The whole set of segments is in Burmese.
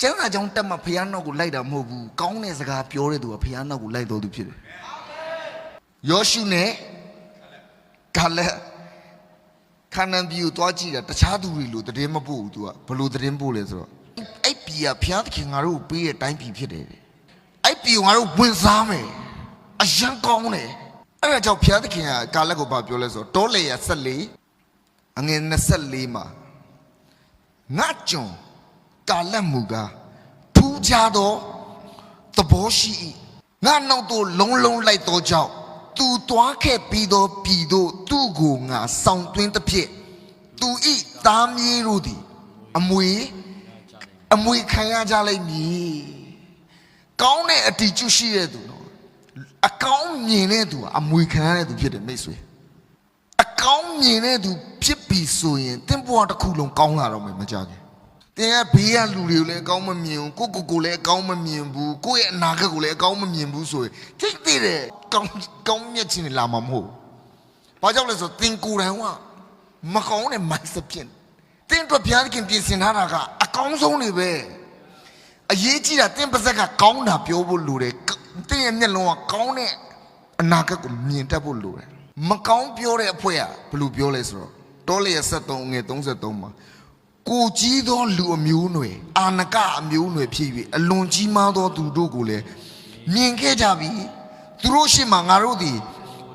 ကျမ်းစာကြောင့်တက်မှဖះနောက်ကိုလိုက်တာမဟုတ်ဘူးကောင်းတဲ့စကားပြောတဲ့သူကဖះနောက်ကိုလိုက်တော်သူဖြစ်တယ်ယောရှုနဲ့ကာလက်ခါနန်ပြည်ကိုတွားကြည့်တာတခြားသူတွေလိုတည်င်းမပို့ဘူးသူကဘလို့တည်င်းပို့လဲဆိုတော့အဲ့ပြည်ကဖះသခင်ငါတို့ကိုပေးတဲ့တိုင်းပြည်ဖြစ်တယ်တဲ့အဲ့ပြည်ကိုငါတို့ဝင်စားမယ်အရန်ကောင်းတယ်အဲ့ဒါကြောင့်ဖះသခင်ကကာလက်ကိုဘာပြောလဲဆိုတော့တောလေရ14အငယ်24မှာငါကြုံ ကာလက်မူကားထူးခြားသောသဘောရှိ၏ငါနောက်သို့လုံးလုံးလိုက်သောကြောင့်သူသွားခဲ့ပြီးသောပြည်သို့သူ့ကိုငါဆောင်သွင်းသဖြင့်သူဤသားမြေးတို့သည်အမွေအမွေခံရကြလိမ့်မည်ကောင်းတဲ့အတီကျရှိတဲ့သူနော်အကောင်းမြင်တဲ့သူကအမွေခံရတဲ့သူဖြစ်တယ်မိတ်ဆွေအကောင်းမြင်တဲ့သူဖြစ်ပြီဆိုရင်တင့်ဘဝတစ်ခုလုံးကောင်းလာတော့မယ်မကြခင် တင်ကဘေးကလူတွေကိုလည်းအကောင်းမမြင်ဘူးကိုကိုကိုလည်းအကောင်းမမြင်ဘူးကိုယ့်ရဲ့အနာဂတ်ကိုလည်းအကောင်းမမြင်ဘူးဆိုရင်တိတ်တိတ်တယ်ကောင်းကောင်းမြတ်ခြင်းတွေလာမှာမဟုတ်ဘူး။ဘာကြောင့်လဲဆိုတော့တင်ကိုယ်တိုင်ကမကောင်းတဲ့ mindset ဖြစ်နေတင်တို့ဘုရားသခင်ပြင်ဆင်ထားတာကအကောင်းဆုံးတွေပဲအရေးကြီးတာတင်ပါဇက်ကကောင်းတာပြောဖို့လိုတယ်တင်ရဲ့မျက်လုံးကကောင်းတဲ့အနာဂတ်ကိုမြင်တတ်ဖို့လိုတယ်မကောင်းပြောတဲ့အဖွဲကဘယ်လိုပြောလဲဆိုတော့တောလေရ73ငယ်33မှာ ကိုကြီးသောလူအမျိုးနွယ်အာနကအမျိုးနွယ်ဖြစ်၍အလွန်ကြီးမားသောသူတို့ကိုလည်းမြင်ခဲ့ကြပြီသူတို့ရှေ့မှာငါတို့သည်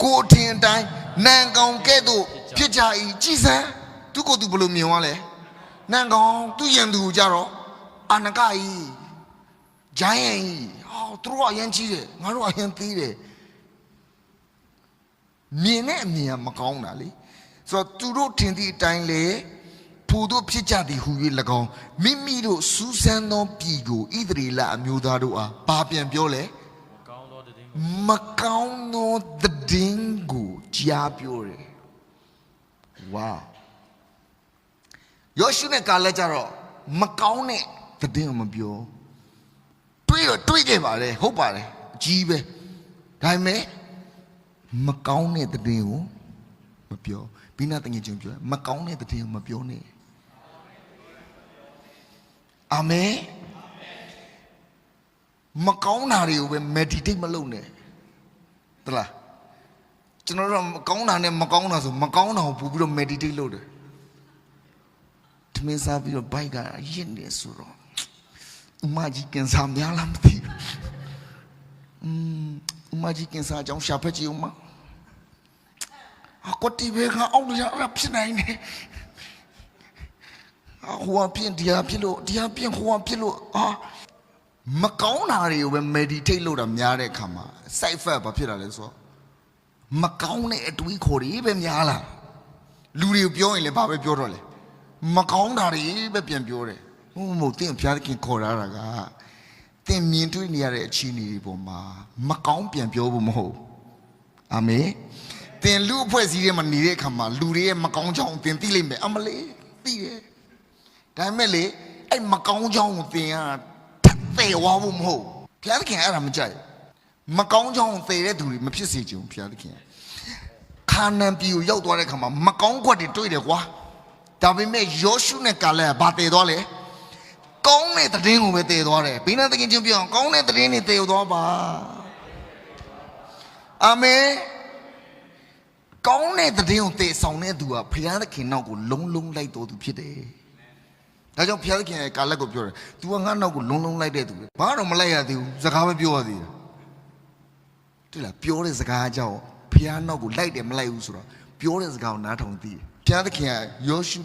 ကိုအထင်အတိုင်းနန်ကောင်ကဲ့သို့ဖြစ်ကြ၏ကြည်စမ်းသူကိုယ်သူဘယ်လိုမြင်သွားလဲနန်ကောင်သူရန်သူကိုကြတော့အာနကကြီးဂျိုင်းယန်ကြီးဟောသူတို့ကအရင်ကြီးတယ်ငါတို့ကအရင်သေးတယ်မြင်တဲ့အမြင်ကမကောင်းတာလေဆိုတော့သူတို့ထင်သည့်အတိုင်းလေ ထိုတို့ဖြစ်ကြသည်ဟူ၍၎င်းမိမိတို့စူးစမ်းသောပြည်ကိုဣသရေလအမျိုးသားတို့အားဘာပြန်ပြောလဲကောင်းသောတည်င်းမကောင်းသောသတင်းကိုကြားပြောတယ်ဝါယောရှုနဲ့ကာလက်ကြတော့မကောင်းတဲ့သတင်းကိုမပြောတွေးတော့တွေးခဲ့ပါတယ်ဟုတ်ပါတယ်အကြီးပဲဒါပေမဲ့မကောင်းတဲ့သတင်းကိုမပြောဘိနာတငယ်ချင်းပြောမကောင်းတဲ့သတင်းကိုမပြောနဲ့ အာမင်မကောင်းတာတွေကိုပဲ meditate မလုပ်နဲ့တလားကျွန်တော်တို့မကောင်းတာနဲ့မကောင်းတာဆိုမကောင်းတာကိုပို့ပြီးတော့ meditate လုပ်တယ်တမင်စားပြီးတော့ဘိုက်ကရင့်နေဆိုတော့ဥမကြီးကင်ဆာများလားမသိဘူးอืมဥမကြီးကင်ဆာအကြောင်းရှာဖက်ကြည့်ဦးမအကွတီဘေကအောက်ရရဖြစ်နိုင်တယ် အာဟိုကပြင်ဒီဟာဖြစ်လို့ဒီဟာပြင်ဟိုကဖြစ်လို့အာမကောင်းတာတွေကိုပဲ meditate လုပ်တာများတဲ့အခါမှာ side effect ဘာဖြစ်တာလဲဆိုတော့မကောင်းတဲ့အတွေးခေါ်တွေပဲများလာလူတွေကိုပြောရင်လည်းဘာပဲပြောတော့လဲမကောင်းတာတွေပဲပြန်ပြောတယ်ဟုတ်မဟုတ်တင်းဘုရားသခင်ခေါ်ရတာကတင်းမြင်တွေ့နေရတဲ့အခြေအနေတွေပေါ်မှာမကောင်းပြန်ပြောဖို့မဟုတ်ဘူးအာမင်တင်လူအဖွဲ့အစည်းတွေမှာနေတဲ့အခါမှာလူတွေရဲ့မကောင်းကြောင်းတင်သိလိမ့်မယ်အမလေးသိတယ် ဒါပေမဲ့လေအဲ့မကောင်းကြောင်းကိုသင်ရတာသေဝါဖို့မဟုတ်ဘုရားသခင်အဲ့ဒါမကြိုက်မကောင်းကြောင်းကိုသေတဲ့သူတွေမဖြစ်စေချင်ဘူးဘုရားသခင်ခါနန်ပြည်ကိုရောက်သွားတဲ့ခါမှာမကောင်းကွက်တွေတွေ့တယ်ကွာဒါပေမဲ့ယောရှုနဲ့ကာလကဘာသေသွားလဲကောင်းတဲ့သတင်းကိုပဲသေသွားတယ်ဘိနာသခင်ချင်းပြောအောင်ကောင်းတဲ့သတင်းတွေသေသွားပါအာမင်ကောင်းတဲ့သတင်းကိုသေဆောင်တဲ့သူကဘုရားသခင်နောက်ကိုလုံးလုံးလိုက်တော်သူဖြစ်တယ် ဒါကြောင့်ဘုရားသခင်ရဲ့ကာလက်ကိုပြောတယ်။ तू ကငါ့နောက်ကိုလုံးလုံးလိုက်တဲ့သူပဲ။ဘာတော့မလိုက်ရသေးဘူး။စကားပဲပြောရသေးတယ်။တွေ့လားပြောတဲ့စကားကြောင့်ဘုရားနောက်ကိုလိုက်တယ်မလိုက်ဘူးဆိုတော့ပြောတဲ့စကားကိုနားထောင်သိတယ်။ဘုရားသခင်ကယောရှု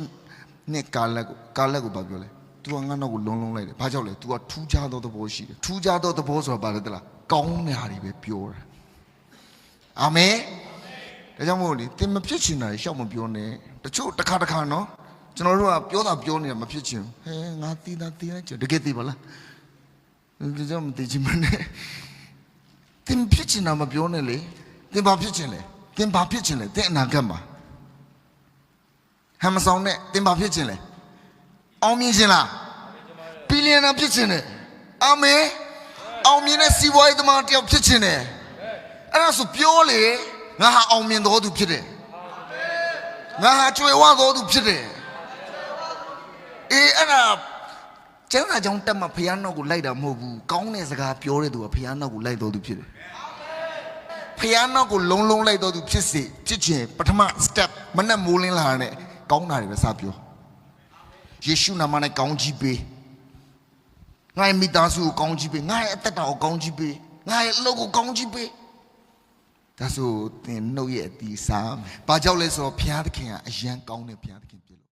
နဲ့ကာလက်ကိုကာလက်ကိုဘာပြောလဲ။ तू ကငါ့နောက်ကိုလုံးလုံးလိုက်တယ်။ဘာကြောင့်လဲ။ तू ကထူးခြားသောသဘောရှိတယ်။ထူးခြားသောသဘောဆိုတာဘာလဲတလား။ကောင်းတဲ့ဟာတွေပဲပြောတာ။အာမင်။ဒါကြောင့်မို့လေသင်မဖြစ်ချင်တာရှောက်မပြောနဲ့။တချို့တစ်ခါတစ်ခါနော် ကျွန်တော်တို့ကပြောတာပြောနေတာမဖြစ်ချင်ဘူးဟဲငါတီးတာတီးလိုက်ကြတကယ်တီးပါလားဒီကြောင့်မတီးချင်မနဲ့တင်ဖြစ်ချင်တာမပြောနဲ့လေတင်ဘာဖြစ်ချင်လဲတင်ဘာဖြစ်ချင်လဲတင်အနာဂတ်မှာဟမ်မဆောင်နဲ့တင်ဘာဖြစ်ချင်လဲအောင်မြင်ချင်လားဘီလီယံနာဖြစ်ချင်တယ်အာမင်အောင်မြင်တဲ့စီးပွားရေးသမားတစ်ယောက်ဖြစ်ချင်တယ်အဲ့ဒါဆိုပြောလေငါဟာအောင်မြင်တော်သူဖြစ်တယ်ငါဟာကြွယ်ဝသောသူဖြစ်တယ်အေးအဲ့ဒါ ကျမ်းစာကြောင့်တက်မှဖះနောက်ကိုလိုက်တာမဟုတ်ဘူးကောင်းတဲ့စကားပြောတဲ့သူကဖះနောက်ကိုလိုက်တော်သူဖြစ်တယ်ဖះနောက်ကိုလုံးလုံးလိုက်တော်သူဖြစ်စေဖြစ်ချင်းပထမ step မနဲ့မိုးလင်းလာတဲ့ကောင်းတာတွေပဲစပြောယေရှုနာမနဲ့ကောင်းကြီးပေးငါရဲ့မိသားစုကိုကောင်းကြီးပေးငါရဲ့အသက်တာကိုကောင်းကြီးပေးငါရဲ့အလုပ်ကိုကောင်းကြီးပေးဒါဆိုသင်နှုတ်ရဲ့အတီးစားမယ်ဘာကြောင့်လဲဆိုတော့ဘုရားသခင်ကအယံကောင်းတဲ့ဘုရားသခင်ဖြစ်လို့